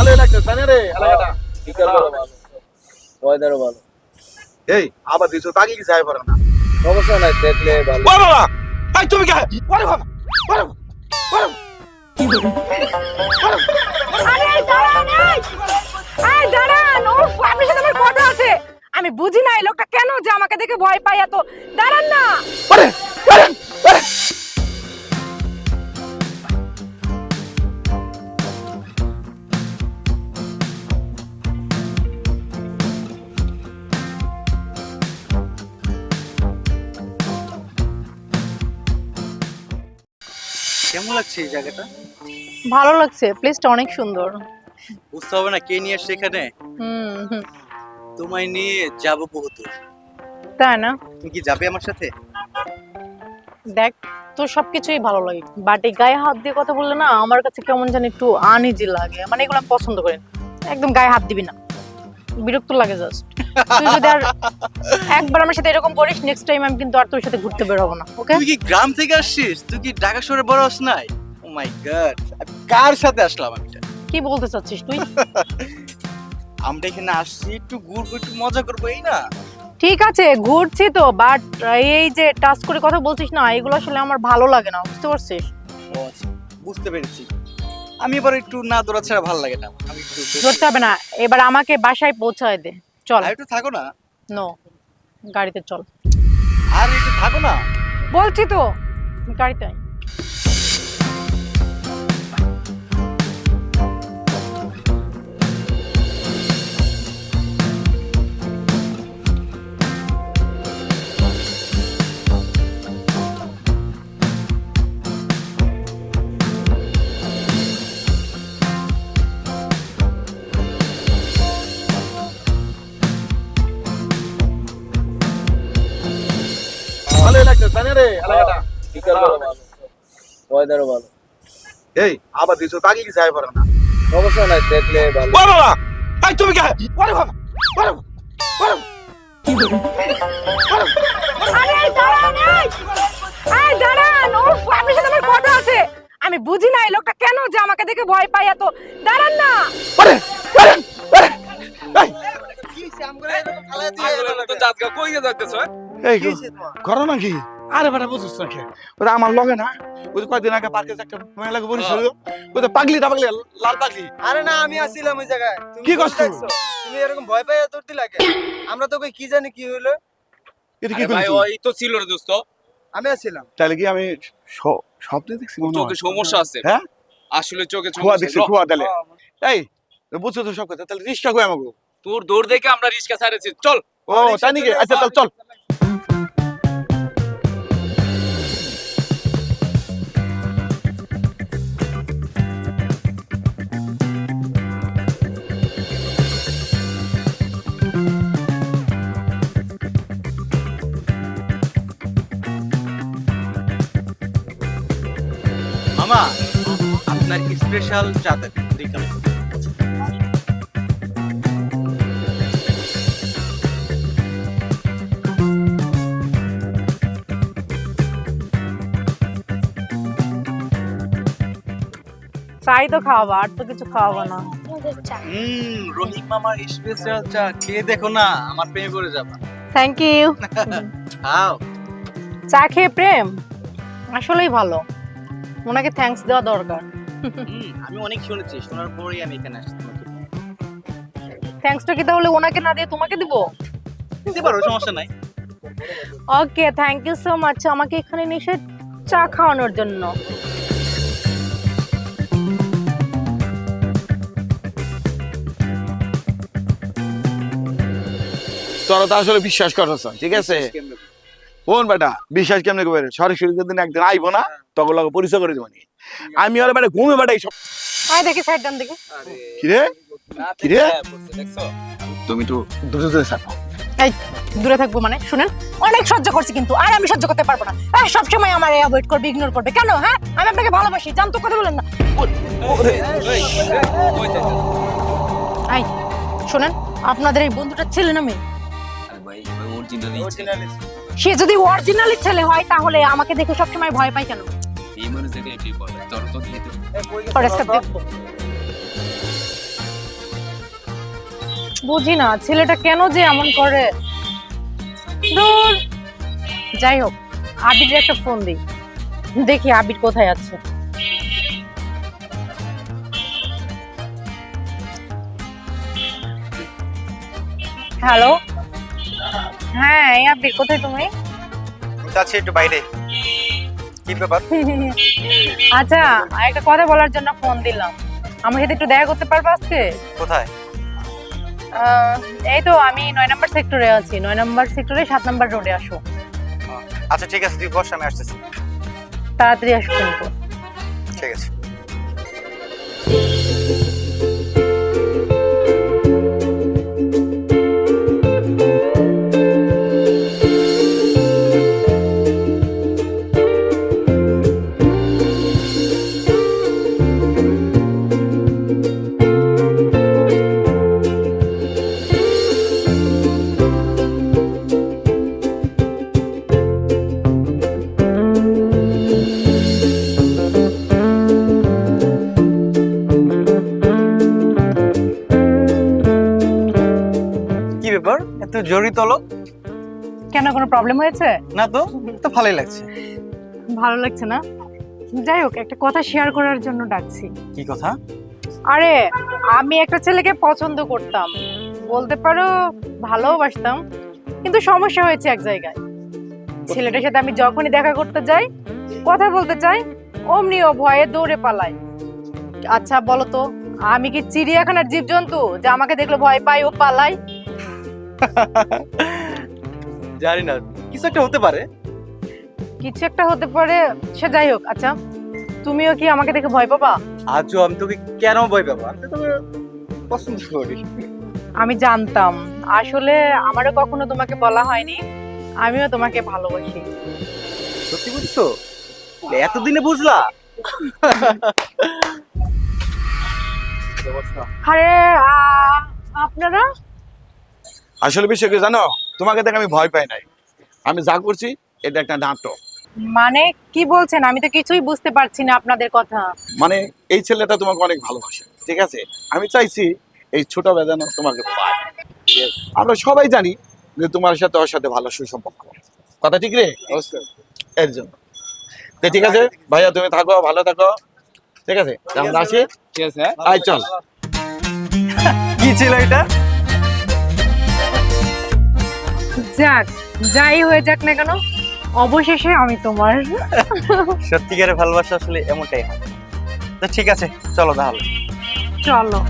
ভালোই লাগছে জানি রে এলাকাটা। ওয়েদারও ভালো। এই আবার দিছো তাকে কি যাই পারে না? সমস্যা নাই দেখলে ভালো। বাবা! এই তুমি কে? ওরে বাবা! ওরে ওরে বাবা। আরে এই দাঁড়ান এই! এই দাঁড়ান উফ আপনার সাথে আমার কথা আছে। আমি বুঝি না এই লোকটা কেন যে আমাকে দেখে ভয় পাই এত। দাঁড়ান না! কেমন লাগছে এই জায়গাটা? ভালো লাগছে প্লেসটা অনেক সুন্দর। বুঝতে হবে না কে নিয়ে আসছে এখানে? হুম। তোমায় নিয়ে যাব বহুত তাই না? তুমি কি যাবে আমার সাথে? দেখ তোর সবকিছুই ভালো লাগে। বাট এই গায়ে হাত দিয়ে কথা বললে না আমার কাছে কেমন জানি একটু আনইজি লাগে। মানে এগুলো আমি পছন্দ করি না। একদম গায়ে হাত দিবি না। বিরক্ত লাগে জাস্ট তুই যদি আর একবার আমার সাথে এরকম করিস নেক্সট টাইম আমি কিন্তু আর তোর সাথে ঘুরতে বের হব না ওকে তুই কি গ্রাম থেকে আসছিস? তুই কি ঢাকা শহরে বড় হস নাই? ও মাই গড কার সাথে আসলাম আমি? কি বলতে চাচ্ছিস তুই? আমরা এখানে আসছি একটু ঘুরবো একটু মজা করব এই না? ঠিক আছে ঘুরছি তো বাট এই যে টাচ করে কথা বলছিস না এগুলো আসলে আমার ভালো লাগে না বুঝতে পারছিস? আচ্ছা বুঝতে পেরেছি। আমি এবার একটু না দৌড়া ছাড়া ভালো লাগে না আমি একটু ধরতে হবে না এবার আমাকে বাসায় পৌঁছায় দে। চল। আর একটু থাকো না। নো গাড়িতে চল। আর একটু থাকো না। বলছি তো গাড়িতে আয়। ভালোই লাগছে জানি রে এলাকাটা। বিকালবেলা ভালো ওয়েদারও ভালো। এই আবার দিছো তাকে কি যাই পারে না? সমস্যা নাই দেখলে ভালো। ওরে বাবা! এই তুমি কে? ওরে বাবা! ওরে ওরে বাবা। আরে এই দাঁড়ান এই! এই দাঁড়ান উফ আপনার সাথে আমার কথা আছে। আমি বুঝি না এই লোকটা কেন যে আমাকে দেখে ভয় পায় এত। দাঁড়ান না! ওরে ওরে ওরে! এই! এই করো নাকি? আরে বেটা বুঝছিস না কে। ওই আমার লগে না ওই যে কয়দিন আগে পার্কে একটা মেয়ে লাগে বলিস ওই যে পাগলি পাগলি লাল পাগলি। আরে না আমি আসছিলাম ওই জায়গায়। কি কষ্ট? তুমি এরকম ভয় লাগে? আমরা তোকে কি জানি কি হলো এটা কি ভাই ওই তো ছিল রে দোস্ত। আমি আসছিলাম। তাহলে কি আমি স্বপ্নে দেখছি মনে চোখে হয় সমস্যা আছে। হ্যাঁ? আসলে চোখে খোয়া দেখছি খোয়া তাহলে এই বুঝছ তো সব কথা তাহলে রিস্কা কই আমাকে তোর দৌড় দেখে আমরা রিস্কা ছাড়েছি চল। ও তাই নাকি? আচ্ছা তাহলে চল। মামা আপনার স্পেশাল চা চাই তো খাওয়াবো আর তো কিছু খাওয়াবো না। হুম রহিম মামার স্পেশাল চা। খেয়ে দেখো না আমার প্রেমে পড়ে যাবা। থ্যাংক ইউ খাও। চা খেয়ে প্রেম? আসলেই ভালো। ওনাকে থ্যাঙ্কস দেওয়া দরকার। আমি অনেক শুনেছি শোনার পরেই আমি এখানে আসছি থ্যাঙ্কসটা কি তাহলে ওনাকে না দিয়ে তোমাকে দিব? দিতে পারো সমস্যা নাই। Okay thank you so much আমাকে এখানে নিয়ে এসে চা খাওয়ানোর জন্য। তোরা তো আসলে বিশ্বাস করছ ঠিক আছে? কোন বেটা বিশ্বাস কেমনে করবে সরাসরি যদি একদিন আইবো না তখন লাগে পরিচয় করে দেবো নি। আমি ওর বেটা ঘুমে বেটা সব আয় দেখি সাইড ডান দেখি কি রে? কি রে? দেখছ? তুমি তো দূরে দূরে থাকো। এই দূরে থাকব মানে? শুনেন অনেক সহ্য করছি কিন্তু আর আমি সহ্য করতে পারব না। এই সব সময় আমার অ্যাভয়েড করবে ইগনোর করবে। কেন হ্যাঁ? আমি আপনাকে ভালোবাসি জানতো কথা বলেন না। আই শুনেন আপনাদের এই বন্ধুটা ছেলে না মেয়ে? অরিজিনালি সে যদি অরিজিনালি ছেলে হয় তাহলে আমাকে দেখে সবসময় ভয় পায় কেন? এই মানুষ দেখলে এটাই বলে তোর তো দিয়ে দেবো পরেশটা দেখব বুঝি না ছেলেটা কেন যে এমন করে? দূর। যাই হোক আবির একটা ফোন দিই। দেখি আবির কোথায় আছে। হ্যালো? হ্যাঁ এই আবির কোথায় তুমি? যাচ্ছি একটু বাইরে। কি ব্যাপার? আচ্ছা একটা কথা বলার জন্য ফোন দিলাম। আমার সাথে একটু দেখা করতে পারবে আজকে? কোথায়? এই তো আমি নয় নম্বর সেক্টরে আছি। নয় নম্বর সেক্টরে সাত নম্বর রোডে আসো। আচ্ছা ঠিক আছে তুই বস আমি আসতেছি। তাড়াতাড়ি আসো কিন্তু। ঠিক আছে। ব্যাপার এত জরুরি কেন কোনো প্রবলেম হয়েছে? না তো তো ভালোই লাগছে। ভালো লাগছে না? যাই হোক একটা কথা শেয়ার করার জন্য ডাকছি। কি কথা? আরে আমি একটা ছেলেকে পছন্দ করতাম। বলতে পারো ভালোবাসতাম কিন্তু সমস্যা হয়েছে এক জায়গায়। ছেলেটার সাথে আমি যখনই দেখা করতে যাই কথা বলতে চাই অমনি ও ভয়ে দৌড়ে পালায়। আচ্ছা বলো তো আমি কি চিড়িয়াখানার জীবজন্তু যে আমাকে দেখল ভয় পাই ও পালাই জানি না কিছু একটা হতে পারে। কিছু একটা হতে পারে সে যাই হোক আচ্ছা তুমিও কি আমাকে দেখে ভয় পাবা? আজও আমি তোকে কেন ভয় পাবো? আমি তো পছন্দ করি। আমি জানতাম আসলে আমারও কখনো তোমাকে বলা হয়নি আমিও তোমাকে ভালোবাসি। সত্যি বুঝছ? এতদিনে বুঝলা? আরে আপনারা? আসলে বিষয় কি জানো? তোমাকে দেখে আমি ভয় পাই নাই। আমি যা করছি এটা একটা নাটক। মানে কি বলছেন? আমি তো কিছুই বুঝতে পারছি না আপনাদের কথা। মানে এই ছেলেটা তোমাকে অনেক ভালোবাসে ঠিক আছে? আমি চাইছি এই ছোট বেদানো তোমাকে আমরা সবাই জানি যে তোমার সাথে ওর সাথে ভালো সুসম্পর্ক। কথা ঠিক রে? এর জন্য। তো ঠিক আছে? ভাইয়া তুমি থাকো ভালো থাকো। ঠিক আছে? আমরা আসি ঠিক আছে? আয় চল। কি ছিল এটা? যাক যাই হয়ে যাক না কেন অবশেষে আমি তোমার সত্যিকারের ভালোবাসা আসলে এমনটাই হয়। তো ঠিক আছে চলো তাহলে। চলো।